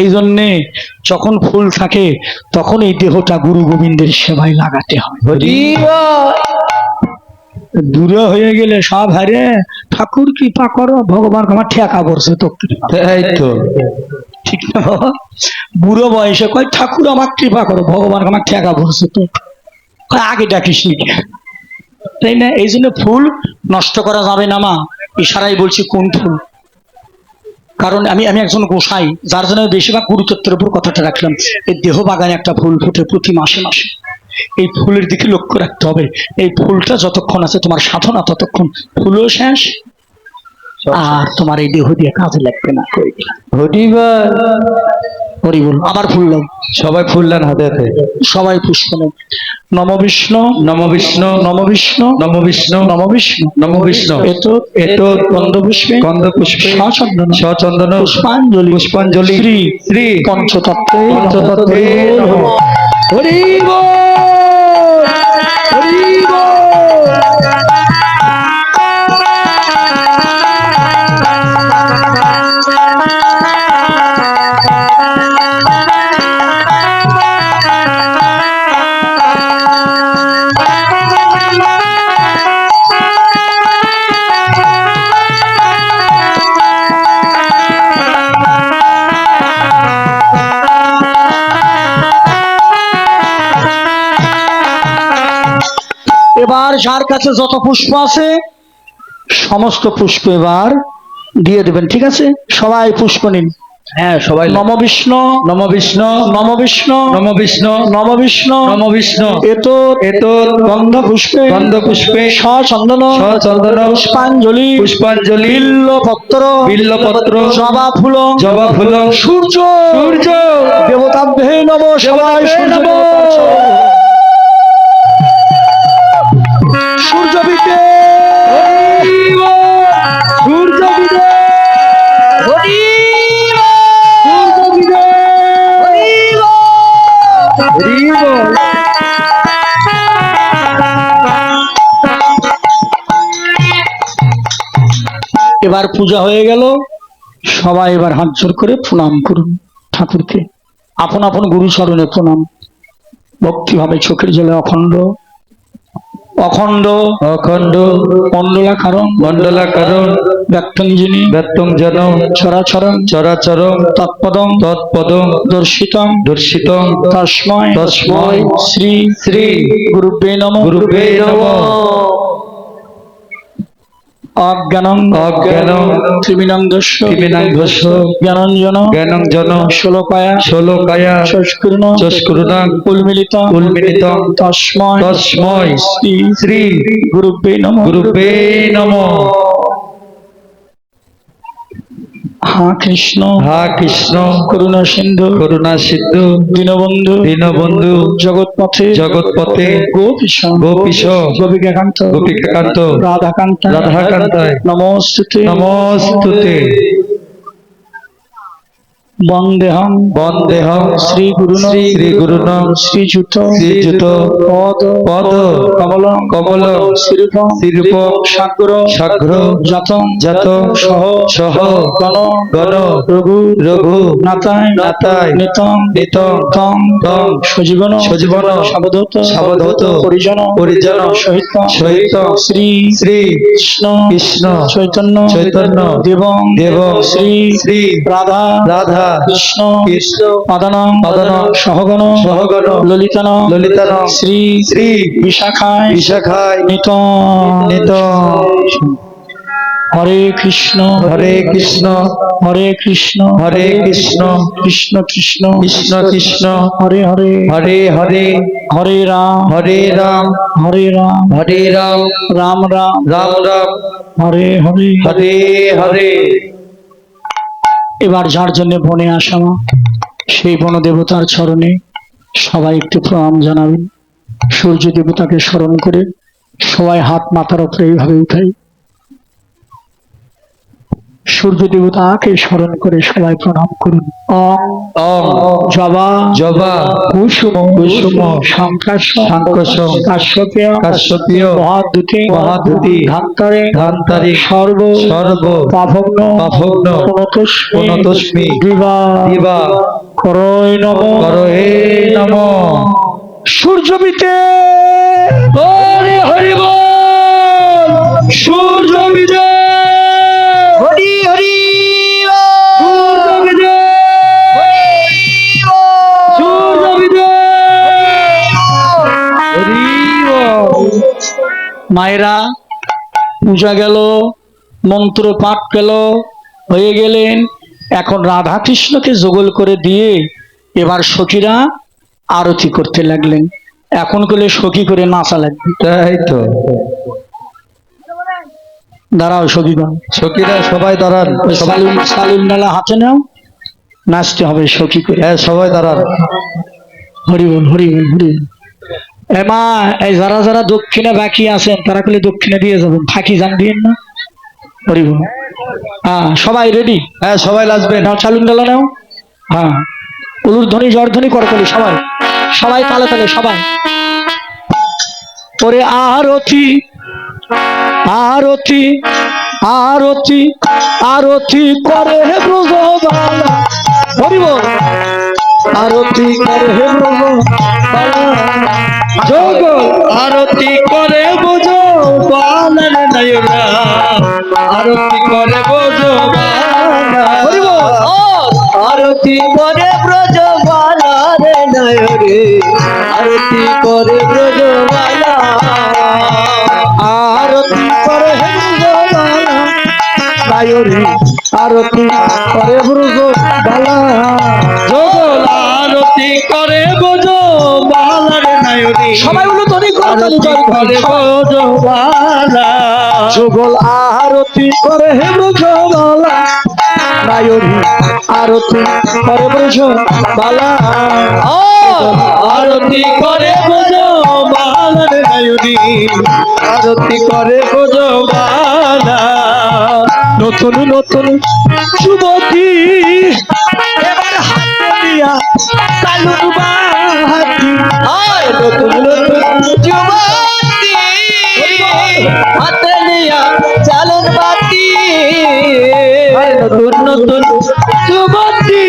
এই জন্যে যখন ফুল থাকে তখন এই দেহটা গুরু গোবিন্দের সেবায় লাগাতে হয়। দূরে হয়ে গেলে সব হারে ঠাকুর কৃপা করো ভগবান আমার ঠেকা পড়ছে তো তো। ঠিক না? বাবা বুড়ো বয়সে কয় ঠাকুর আমার কৃপা করো ভগবান আমার ঠেকা পড়ছে তো কয়, আগে ডাকিস তাই না? এই জন্য ফুল নষ্ট করা যাবে না মা। ইশারাই বলছি কোন ফুল? কারণ আমি আমি একজন গোসাই যার জন্য বেশিরভাগ গুরুতত্ত্বের উপর কথাটা রাখলাম। এই দেহ বাগানে একটা ফুল ফুটে প্রতি মাসে মাসে। এই ফুলের দিকে লক্ষ্য রাখতে হবে। এই ফুলটা যতক্ষণ আছে তোমার সাধনা ততক্ষণ। ফুলও শেষ। আর তোমার এই দেহ দিয়ে কাজে লাগবে না। হরিবার হরি বল। আবার ফুল দাও সবাই ফুললেন হাতে হাতে। সবাই পুষ্প নম বিষ্ণু। নম বিষ্ণু। নম বিষ্ণু। নম বিষ্ণু। নম বিষ্ণু। নম বিষ্ণু। এত এত কন্দ পুষ্পে কন্দ পুষ্পে সচন্দন। সচন্দন। পুষ্পাঞ্জলি। পুষ্পাঞ্জলি। শ্রী শ্রী পঞ্চতত্ত্বে পঞ্চতত্ত্বে নমঃ। এবার যার কাছে যত পুষ্প আছে সমস্ত পুষ্প এবার দিয়ে দেবেন ঠিক আছে? সবাই পুষ্প নিন। হ্যাঁ সবাই নম বিষ্ণু। নম বিষ্ণু। নম বিষ্ণু। নম বিষ্ণু। নম বিষ্ণু। নম বিষ্ণু। এত এত গন্ধ পুষ্পে। গন্ধ পুষ্পে। সচন্দন। সচন্দন। পুষ্পাঞ্জলি। পুষ্পাঞ্জলি। বিল্ল পত্র বিল্লপত্র। জবা ফুল জবা ফুল সূর্য। সূর্য। দেবতাভ্যে নম। সবাই সূর্য এবার পূজা হয়ে গেল। সবাই এবার হাত জোর করে প্রণাম করুন ঠাকুরকে। আপন আপন গুরু চরণে প্রণাম। ভক্তিভাবে চোখের জলে অখণ্ড। অখণ্ড। অখণ্ড। মন্ডলা কারণ মণ্ডলাকারণ। ব্যক্তঞ্জনী ব্যক্তং জন চরাচরম চরাচরম তৎপদম তৎপদম দর্শিতম দর্শিতম তস্ময় তস্ময় শ্রী শ্রী গুরুবে নম। গুরুবে নমঃ। অজ্ঞানং। অজ্ঞানং। ত্রিবিনন্দস্য ত্রিবিনন্দস্য জ্ঞানঞ্জন। জ্ঞানং জন ষোলকায়া। ষোলকায়া। সংস্কৃণ চস্কুরুণাং উন্মিলিত উন্মিলিতং তস্ময় তস্ময় শ্রী শ্রী গুরুবে নম। গুরুবে নমঃ। হা কৃষ্ণ। হা কৃষ্ণ। করুণা সিন্ধু। করুণা সিন্ধু। দীনবন্ধু। দীনবন্ধু। জগৎপথে। জগৎপথে। গোপীশ। গোপীশ। গোপিকাকান্ত। গোপিকাকান্ত। রাধাকান্ত। রাধাকান্ত। নমস্তুতে। নমস্তুতে। বন্দেহং বন্দেহং শ্রী গুরু শ্রী শ্রী গুরুণ শ্রীযুত শ্রীযুত পদ পদ কমল কমল শিরূপ শিরূপ সাগ্র সাগ্র জাতং জাত সহ সহ গণ গণ রঘু রঘু নাতায় নাতায় নিতং নিতং তং তং সজীবন সজীবন সাবধত সাবধূত পরিজন পরিজন সহিত সহিত শ্রী শ্রী কৃষ্ণ কৃষ্ণ চৈতন্য চৈতন্য দেবং দেবং শ্রী শ্রী রাধা রাধা কৃষ্ণ কৃষ্ণ মদনং মদনং সহগণ সহগণ ললিতন ললিতানং শ্রী শ্রী বিশাখায় বিশাখায় নিত নিত হরে কৃষ্ণ হরে কৃষ্ণ হরে কৃষ্ণ হরে কৃষ্ণ কৃষ্ণ কৃষ্ণ কৃষ্ণ কৃষ্ণ। হরে হরে হরে হরে হরে রাম হরে রাম হরে রাম হরে রাম রাম রাম রাম রাম। হরে হরে। হরে হরে। এবার যার জন্য বনে আসা মা, সেই বন দেবতার চরণে সবাই একটু প্রণাম জানাবেন সূর্য দেবতাকে স্মরণ করে সবাই হাত মাথার উপরে এইভাবে উঠাই সূর্য দেবতাকে স্মরণ করে সবাই প্রণাম করুন। অং অং জবা জবা কুসুম কুসুম শঙ্কাশ শঙ্কাশ কাশ্যপীয় কাশ্যপীয় মহাদুতি মহাদূতি ধান্তরে ধান্তারি সর্ব সর্ব পাভগ্ন পাভগ্ন প্রণতস্মি প্রণতস্মি দিবা দিবা করয় নম। করহে নম। সূর্যবিতে হরি হরি বল। মায়েরা পূজা গেল মন্ত্র পাঠ গেল হয়ে গেলেন। এখন রাধা কৃষ্ণকে যোগল করে দিয়ে এবার সখীরা আরতি করতে লাগলেন। এখন করলে সখী করে নাচা লাগবে। তাই তো। দাঁড়াও সখীগণ। সখীরা সবাই দাঁড়ান। সালুন সালুন ডালা হাতে নাও। নাচতে হবে সখী করে। হ্যাঁ সবাই দাঁড়ান। হরি বল হরি বল হরি বল এ মা এই যারা যারা দক্ষিণে বাকি আছেন তারা করলে দক্ষিণে দিয়ে যাবেন। ফাঁকি জান দিয়েন না। হরি বল হ্যাঁ সবাই রেডি হ্যাঁ সবাই নাচবেন নাও চালুন ডালা নাও। হ্যাঁ। উলুর ধ্বনি জ্বর ধ্বনি করকলি সবাই। সবাই তালে তালে সবাই। ওরে আরতি আরতি আরতি আরতি করে হে ব্রজবালা। হরি বল আরতি করে হে ব্রজবালা। যোগ আরতি করে বোঝো বালার নয়না আরতি করে বোঝো আরতি করে ব্রজ বালার নয়নে আরতি করে ব্রজ বালা আরতি করে হে ব্রজবালা নায়রি আরতি। যুগল আরতি করে হে ব্রজবালা নায়রি আরতি করে ব্রজবালা আরতি করে বোঝো বালার নয়নী আরতি করে বোঝো বালা নতুন নতুন যুবতী এবার হাতে দিয়া বাহাতি নতুন হাতে নিয়া চালন বাতি নতুন নতুন। যুবতী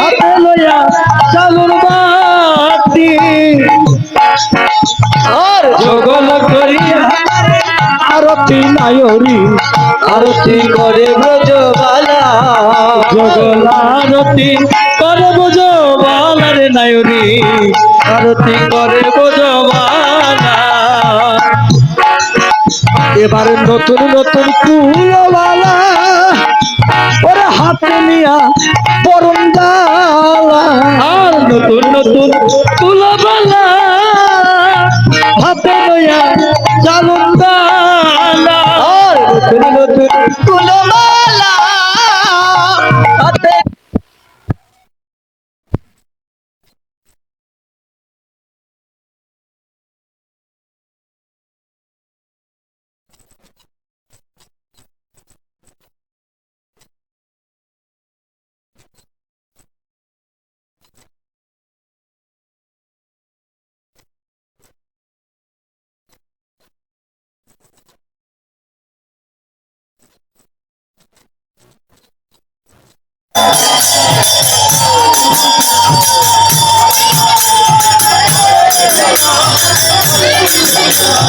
হাতে লইয়া চালুন বাহাতি আর যোগল করিয়া আরতি নায়রি আরতি করে ব্রজবালা। যুগল আরতি করে বোঝো বালার নায়রি আরতি করে বোঝো এবার নতুন নতুন কুলবালা ওরে হাতে নিয়া পরম আর নতুন নতুন কুলবালা হাতে লইয়া জালুন ডালা আর নতুন নতুন তুলবালা হরে রাম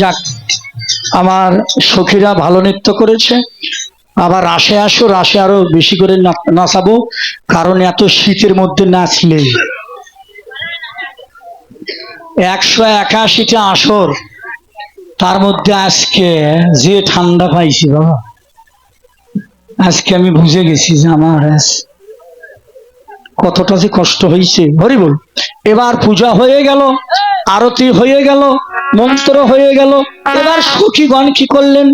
যাক, আমার সখীরা ভালো নৃত্য করেছে। আবার রাশে আসো, রাশে আরও বেশি করে নাচাবো, কারণ এত শীতের মধ্যে নাচলে। একশো একাশিটা আসর, তার মধ্যে আজকে যে ঠান্ডা পাইছি বাবা। আজকে আমি বুঝে গেছি যে আমার কতটা যে কষ্ট হয়েছে হরি বল এবার পূজা হয়ে গেল, আরতি হয়ে গেল মন্ত্র হয়ে গেল। এবার সখীগণ কি করলেন?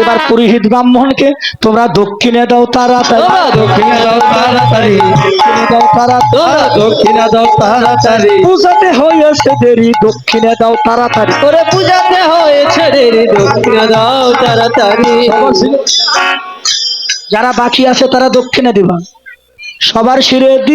এবার পুরোহিত ব্রাহ্মণকে তোমরা দক্ষিণে দাও তাড়াতাড়ি। দক্ষিণে দাও তাড়াতাড়ি। দাও তাড়াতাড়ি। দক্ষিণে দাও তাড়াতাড়ি। পূজাতে হয়েছে দেরি দক্ষিণে দাও তাড়াতাড়ি। করে পূজাতে হয়েছে রে দক্ষিণে দাও তাড়াতাড়ি। যারা বাকি আছে তারা দক্ষিণে দিবা। সবার শিরে দি